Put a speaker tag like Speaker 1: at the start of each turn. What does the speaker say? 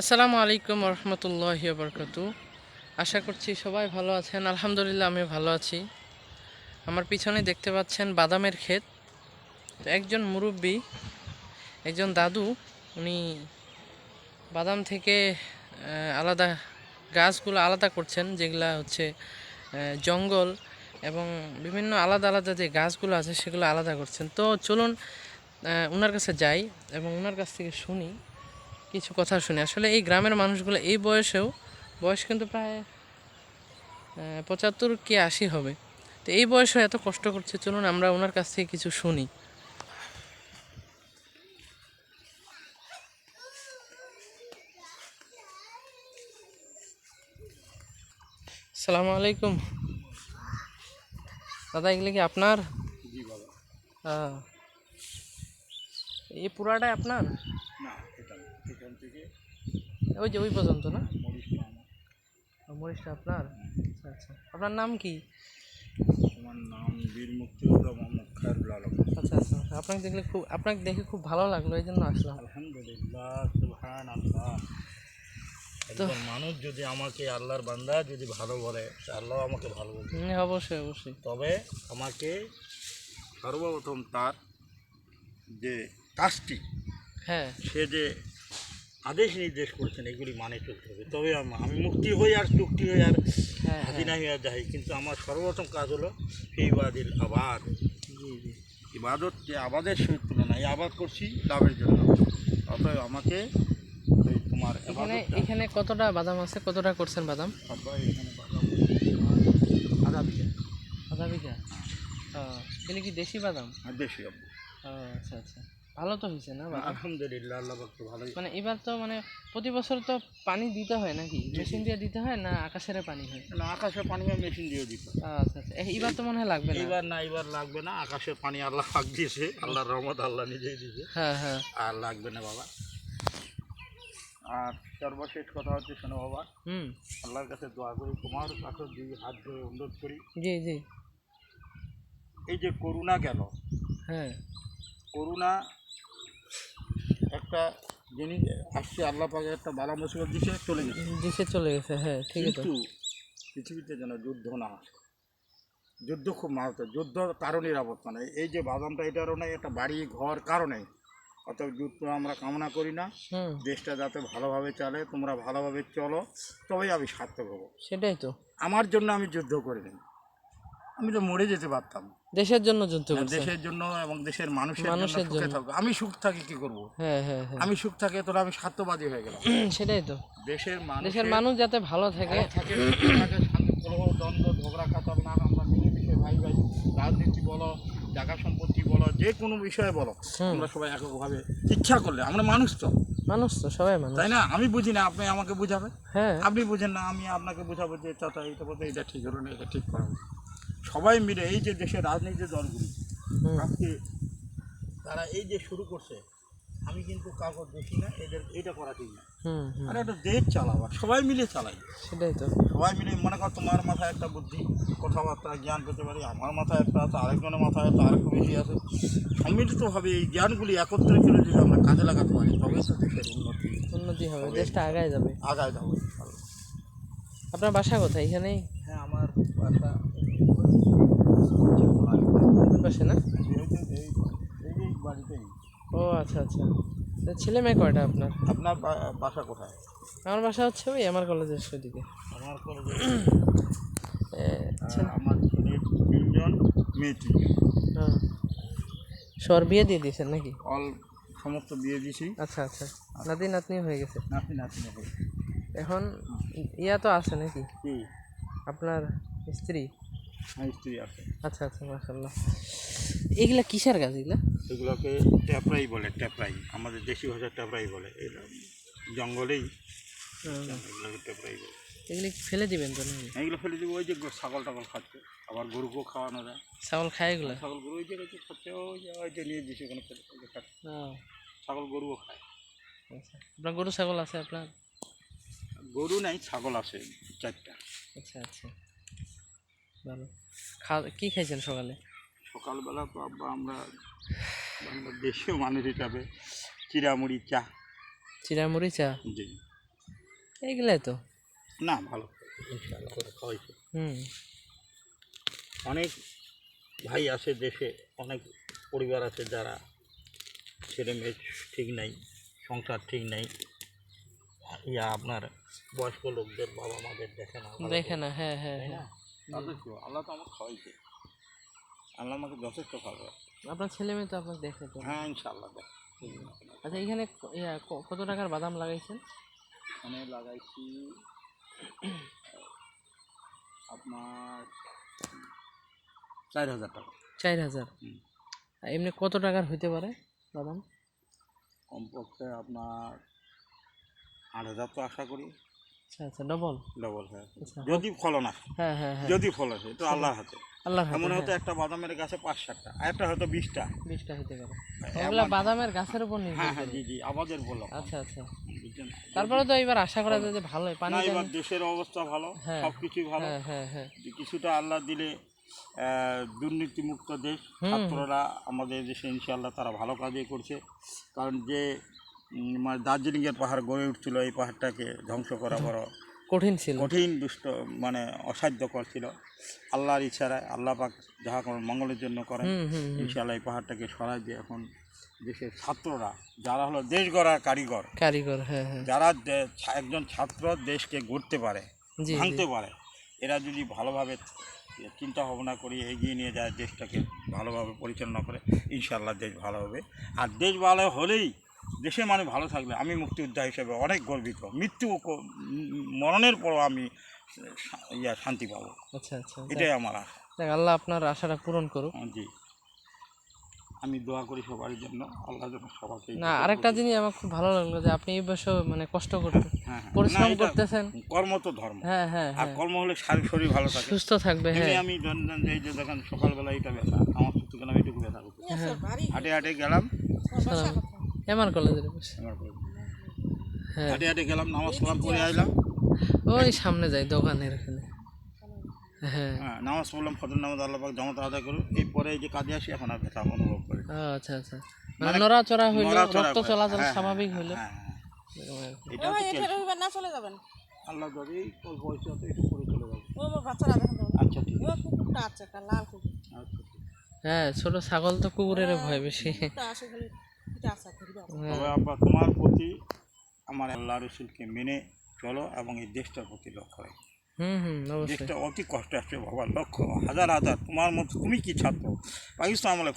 Speaker 1: আসসালামু আলাইকুম রহমতুল্লাহ বরকত আশা করছি সবাই ভালো আছেন। আলহামদুলিল্লাহ আমি ভালো আছি। আমার পিছনে দেখতে পাচ্ছেন বাদামের ক্ষেত। একজন মুরব্বী, একজন দাদু, উনি বাদাম থেকে আলাদা গাছগুলো আলাদা করছেন, যেগুলা হচ্ছে জঙ্গল এবং বিভিন্ন আলাদা আলাদা যে গাছগুলো আছে, সেগুলো আলাদা করছেন। তো চলুন ওনার কাছে যাই এবং ওনার কাছ থেকে শুনি। কিছু কথা শুনি। আসলে এই গ্রামের মানুষগুলো এই বয়সেও বয়স কিন্তু প্রায় পঁচাত্তর কি আশি হবে। তো এই বয়সে এত কষ্ট করছে চলুন আমরা ওনার কাছ থেকে কিছু শুনি। সালামু আলাইকুম। দাদা এগুলো কি আপনার? এই পুরাটাই আপনার।
Speaker 2: এখান থেকে?
Speaker 1: ওই যে ওই পর্যন্ত না?
Speaker 2: আমার।
Speaker 1: ও, আপনার? আচ্ছা আচ্ছা আপনার নাম কি?
Speaker 2: তোমার নাম বীর মুক্তিযোদ্ধা মোহাম্মদ খায়রুল আলম।
Speaker 1: আচ্ছা আচ্ছা আপনাকে দেখলে খুব আপনাকে দেখে খুব ভালো লাগল এই জন্য আসলাম।
Speaker 2: আলহামদুলিল্লাহ সুবহান আল্লাহ একজন মানুষ যদি আমাকে আল্লাহর বান্দা যদি ভালো বলে তা আল্লাহ আমাকে ভালো বলবে।
Speaker 1: হুম, অবশ্যই অবশ্যই।
Speaker 2: তবে আমাকে সর্বপ্রথম তার যে কাজটি
Speaker 1: হ্যাঁ।
Speaker 2: সে যে আদেশ নির্দেশ করেছেন এগুলি মানে চলতে হবে। তবে আমি মুক্তি হই আর চুক্তি হই আর
Speaker 1: হ্যাঁ
Speaker 2: হাজিনা হইয়া যাই কিন্তু আমার সর্বপ্রথম কাজ হলো এই বাদিল আবাদ ইবাদত যে আবাদের সহিত তুলনা এই আবাদ করছি লাভের জন্য। অতএব আমাকে তোমার
Speaker 1: এখানে এখানে কতটা বাদাম আছে? কতটা করছেন বাদাম?
Speaker 2: এখানে বাদাম আধা বিঘা।
Speaker 1: আধা বিঘা? ও, এগুলো কি দেশি বাদাম?
Speaker 2: আর বেশি
Speaker 1: আচ্ছা আচ্ছা। ভালো তো হয়েছে না
Speaker 2: আলহামদুলিল্লাহ আল্লাহ পাক তো ভালোই।
Speaker 1: মানে এবার তো মানে প্রতি বছর তো পানি দিতে হয় নাকি? মেশিন দিয়ে দিতে হয় না আকাশের পানি হয়?
Speaker 2: না আকাশের পানি হয় মেশিন দিয়ে দিত
Speaker 1: ও, আচ্ছা আচ্ছা এবার তো মনে হয় লাগবে না?
Speaker 2: এবার না এবার লাগবে না। আকাশের পানি আল্লাহ পাক দিয়েছে আল্লাহর রহমত আল্লাহ নিজেই দিয়েছে।
Speaker 1: হ্যাঁ হ্যাঁ।
Speaker 2: আর লাগবে না বাবা। আর সর্বশেষ কথা হচ্ছে শোনো বাবা।
Speaker 1: হুম।
Speaker 2: আল্লাহর কাছে দোয়া করি তোমার কাছে দুই হাত ধরে অনুরোধ করি।
Speaker 1: জি জি।
Speaker 2: এই যে করুণা গেল
Speaker 1: হ্যাঁ।
Speaker 2: করুণা একটা জিনিস আসছে আল্লাহ পাকে একটা বালা মুসিবত দিছে চলে গেছে।
Speaker 1: দেশে চলে গেছে হ্যাঁ ঠিক আছে
Speaker 2: কিন্তু পৃথিবীতে যেন যুদ্ধ না আসে যুদ্ধ খুব মারাত্মক যুদ্ধ কারও নিরাপত্তা নেই। এই যে বাদামটা এটারও নেই একটা বাড়ি ঘর কারণে অতএব যুদ্ধ আমরা কামনা করি না। দেশটা যাতে ভালোভাবে চলে তোমরা ভালোভাবে চলো তবেই আমি সার্থক হব।
Speaker 1: সেটাই তো।
Speaker 2: আমার জন্য আমি যুদ্ধ করে করিনি আমি তো মরে যেতে পারতাম।
Speaker 1: দেশের জন্য যুদ্ধ
Speaker 2: দেশের জন্য এবং দেশের মানুষের
Speaker 1: মানুষের জন্য।
Speaker 2: আমি সুখ থাকি কি করব?
Speaker 1: হ্যাঁ হ্যাঁ হ্যাঁ।
Speaker 2: আমি সুখ থাকে তোরা আমি স্বার্থবাদী হয়ে গেলাম।
Speaker 1: সেটাই তো।
Speaker 2: দেশের মানুষ
Speaker 1: দেশের মানুষ যাতে ভালো থাকে।
Speaker 2: থাকে শান্তি কলহ দ্বন্দ্ব ঝগড়া কাতর না আমরা মিলেমিশে ভাই ভাই রাজনীতি বলো জায়গা সম্পত্তি বলো যে কোনো বিষয়ে বলো আমরা সবাই এককভাবে ইচ্ছা করলে। আমরা মানুষ তো।
Speaker 1: মানুষ তো সবাই মানুষ।
Speaker 2: তাই না? আমি বুঝি না আপনি আমাকে বুঝাবেন?
Speaker 1: হ্যাঁ।
Speaker 2: আপনি বুঝেন না আমি আপনাকে বুঝাবো যে চাচা এইটা বলতে এটা ঠিক হলো না এটা ঠিক করাবো সবাই মিলে এই যে দেশের রাজনীতির দলগুলি আজকে তারা এই যে শুরু করছে আমি কিন্তু কাগজ দেখি না এদের এটা করা ঠিক না। আর একটা দেশ চালাবা সবাই মিলে চালাই।
Speaker 1: সেটাই তো।
Speaker 2: সবাই মিলে মনে কর তোমার মাথায় একটা বুদ্ধি কথাবার্তা জ্ঞান পেতে পারি আমার মাথায় একটা আছে আরেকজনের মাথায় একটা আরেকটু বেশি আছে। সম্মিলিতভাবে এই জ্ঞানগুলি একত্রে করে যদি আমরা কাজে লাগাতে পারি তবে তো দেশের উন্নতি
Speaker 1: উন্নতি হবে দেশটা আগায় যাবে।
Speaker 2: আগায় যাবে
Speaker 1: আপনার বাসা কোথায় এখানেই?
Speaker 2: হ্যাঁ আমার একটা
Speaker 1: পাশে না?
Speaker 2: এই এই বাড়িতেই
Speaker 1: ও আচ্ছা আচ্ছা। তা ছেলে মেয়ে কয়টা আপনার?
Speaker 2: আপনার বাসা কোথায়?
Speaker 1: আমার বাসা হচ্ছে ওই আমার কলেজের সেদিকে
Speaker 2: আমার কলেজে
Speaker 1: আচ্ছা।
Speaker 2: আমার ছেলে তিনজন মেয়ে
Speaker 1: হ্যাঁ সর বিয়ে দিয়ে দিয়েছেন নাকি?
Speaker 2: অল সমস্ত বিয়ে দিয়েছি।
Speaker 1: আচ্ছা আচ্ছা। নাতি নাতনি হয়ে গেছে।
Speaker 2: নাতি নাতি নাতি
Speaker 1: এখন ইয়া তো আছে নাকি?
Speaker 2: কি
Speaker 1: আপনার স্ত্রী?
Speaker 2: আমার স্ত্রী আছে।
Speaker 1: আচ্ছা আচ্ছা মাসাল্লাহ এগুলা কিসের গাছ এগুলা?
Speaker 2: এগুলোকে ট্যাপরাই বলে ট্যাপরাই। আমাদের দেশি ভাষা ট্যাপরাই বলে। এটা জঙ্গলেই এগুলোকে ট্যাপরাই বলে।
Speaker 1: এগুলি ফেলে দিবেন তো নাকি?
Speaker 2: এগুলো ফেলে দিব। ওই যে ছাগল টাগল খাচ্ছে। আবার গরুকেও খাওয়ানো যায়।
Speaker 1: ছাগল খায় এগুলা?
Speaker 2: ছাগল গরু ওই যে খাচ্ছে। ওই যে ওই যে নিয়ে দিছি ওখানে যে খাচ্ছে। ছাগল গরুও খায়।
Speaker 1: আচ্ছা। আপনার গরু ছাগল আছে আপনার?
Speaker 2: গরু নাই ছাগল আছে চারটা।
Speaker 1: আচ্ছা আচ্ছা। ভালো। খাওয়া কী খাইছেন সকালে?
Speaker 2: সকালবেলা তো আব্বা আমরা আমরা দেশীয় মানুষ হিসাবে চিরামুড়ি চা।
Speaker 1: চিরামুড়ি চা?
Speaker 2: জি।
Speaker 1: এইগুলাই তো।
Speaker 2: না ভালো। ইনশাআল্লাহ করে খাওয়াইছে।
Speaker 1: হুম।
Speaker 2: অনেক ভাই আছে দেশে অনেক পরিবার আছে যারা ছেলে মেয়ে ঠিক নাই সংসার ঠিক নাই। ইয়া আপনার বয়স্ক লোকদের বাবা মাদের দেখে না
Speaker 1: দেখে না হ্যাঁ হ্যাঁ হ্যাঁ।
Speaker 2: তাদের কি? আল্লাহ তো আমার খাওয়াইছে। আল্লাহ আমাকে যথেষ্ট ভালো
Speaker 1: আপনার ছেলে মেয়ে তো আপনার দেখে তো।
Speaker 2: হ্যাঁ ইনশাআল্লাহ দেখ।
Speaker 1: আচ্ছা এখানে কত টাকার বাদাম লাগাইছেন?
Speaker 2: এখানে লাগাইছি আপনার চার হাজার টাকা।
Speaker 1: চার হাজার? এমনি কত টাকার হইতে পারে বাদাম?
Speaker 2: কমপক্ষে আপনার আট হাজার তো আশা করি।
Speaker 1: আচ্ছা আচ্ছা ডবল?
Speaker 2: ডবল হ্যাঁ
Speaker 1: আচ্ছা।
Speaker 2: যদি ফলন আসে
Speaker 1: হ্যাঁ। হ্যাঁ হ্যাঁ
Speaker 2: যদি ফল আসে তো আল্লাহর হাতে।
Speaker 1: আল্লাহর
Speaker 2: এমন
Speaker 1: হাতে
Speaker 2: হয়তো একটা বাদামের গাছে পাঁচ সাতটা আর একটা হয়তো বিশটা।
Speaker 1: বিশটা হইতে পারে।
Speaker 2: এমন-
Speaker 1: বাদামের গাছের উপর নির্ভর
Speaker 2: হ্যাঁ হ্যাঁ জি জি আমাদের বললাম
Speaker 1: আচ্ছা আচ্ছা। তারপরে তো এবার আশা করা যায় যে ভালোই পানি
Speaker 2: এবার দেশের অবস্থা ভালো
Speaker 1: হ্যাঁ।
Speaker 2: সব কিছুই ভালো।
Speaker 1: হ্যাঁ হ্যাঁ হ্যাঁ।
Speaker 2: কিছুটা আল্লাহ দিলে দুর্নীতিমুক্ত দেশ। ছাত্ররা আমাদের দেশে ইনশাআল্লাহ তারা ভালো কাজই করছে। কারণ যে মানে দার্জিলিংয়ের পাহাড় গড়ে উঠছিল এই পাহাড়টাকে ধ্বংস করা বড়
Speaker 1: কঠিন ছিল।
Speaker 2: কঠিন দুষ্ট মানে অসাধ্যকর ছিল। আল্লাহর ইচ্ছারায় আল্লাহ পাক যাহা করেন মঙ্গলের জন্য করেন। ইনশাআল্লাহ এই পাহাড়টাকে সরাই দিয়ে এখন দেশের ছাত্ররা যারা হলো দেশ গড়ার কারিগর
Speaker 1: কারিগর হ্যাঁ হ্যাঁ।
Speaker 2: যারা একজন ছাত্র দেশকে গড়তে পারে ভাঙতে পারে এরা যদি ভালোভাবে চিন্তা ভাবনা করে এগিয়ে নিয়ে যায় দেশটাকে ভালোভাবে পরিচালনা করে ইনশাআল্লাহ দেশ ভালো হবে। আর দেশ ভালো হলেই দেশে মানে ভালো থাকলে আমি মুক্তিযোদ্ধা হিসেবে অনেক গর্বিত। মৃত্যু মরণের পরও আমি ইয়া শান্তি পাবো।
Speaker 1: আচ্ছা আচ্ছা
Speaker 2: এটাই আমার আশা।
Speaker 1: আল্লাহ আপনার আশাটা পূরণ করুক।
Speaker 2: জি। আমি দোয়া করি সবার জন্য আল্লাহ যেন সবাইকে
Speaker 1: না আরেকটা জিনিস আমার খুব ভালো লাগল যে আপনি এই বছর মানে কষ্ট করতে
Speaker 2: হ্যাঁ, হ্যাঁ।
Speaker 1: পরিশ্রম করতেছেন।
Speaker 2: কর্ম তো ধর্ম।
Speaker 1: হ্যাঁ হ্যাঁ
Speaker 2: আর
Speaker 1: হ্যাঁ।
Speaker 2: কর্ম হলে শারীর শরীর ভালো থাকে।
Speaker 1: সুস্থ থাকবে হ্যাঁ।
Speaker 2: আমি দৈনন্দিন এই যে দেখেন সকালবেলা এটা ব্যথা আমার সুস্থ কেন এইটুকু ব্যথা করছে। হাটে হাটে গেলাম।
Speaker 1: এমআর কলেজের পাশে
Speaker 2: আমার করে।
Speaker 1: হ্যাঁ।
Speaker 2: হাটে হাটে গেলাম নামাজ কালাম পড়ে আসলাম
Speaker 1: ওই সামনে যাই দোকানের এখানে। হ্যাঁ।
Speaker 2: হ্যাঁ নামাজ পড়লাম ফজর নামাজ আল্লাহ পাক জমাত আদায় করুন এরপরে এই যে কাজে আসি এখন আর ব্যথা অনুভব করি।
Speaker 1: আচ্ছা আচ্ছা। মানে নড়াচড়া হইল রক্ত চলাচল
Speaker 2: হ্যাঁ,
Speaker 1: স্বাভাবিক
Speaker 2: হ্যাঁ,
Speaker 1: হইল।
Speaker 2: হ্যাঁ, হ্যাঁ।
Speaker 1: এরকম আর কি।
Speaker 2: এটা তো
Speaker 3: না চলে যাবেন?
Speaker 2: আল্লাহ যদি অল্প বয়সে হতো একটু করে চলে যাব।
Speaker 3: ও আমার বাচ্চারা দেখেন
Speaker 2: আচ্ছা ঠিক
Speaker 3: ও কুকুরটা আছে একটা লাল কুকুর।
Speaker 2: আচ্ছা
Speaker 1: হ্যাঁ ছোট ছাগল তো কুকুরের ভয় বেশি।
Speaker 3: ধরবে
Speaker 1: হ্যাঁ,
Speaker 2: তবে আব্বা তোমার প্রতি আমার আল্লাহ রসুলকে মেনে চলো এবং এই দেশটার প্রতি লক্ষ্য রাখো।
Speaker 1: হুম হুম
Speaker 2: দেশটা অতি কষ্ট আসছে বাবা লক্ষ্য হাজার হাজার। তোমার মতো তুমি কি ছাত্র? পাকিস্তান আমলে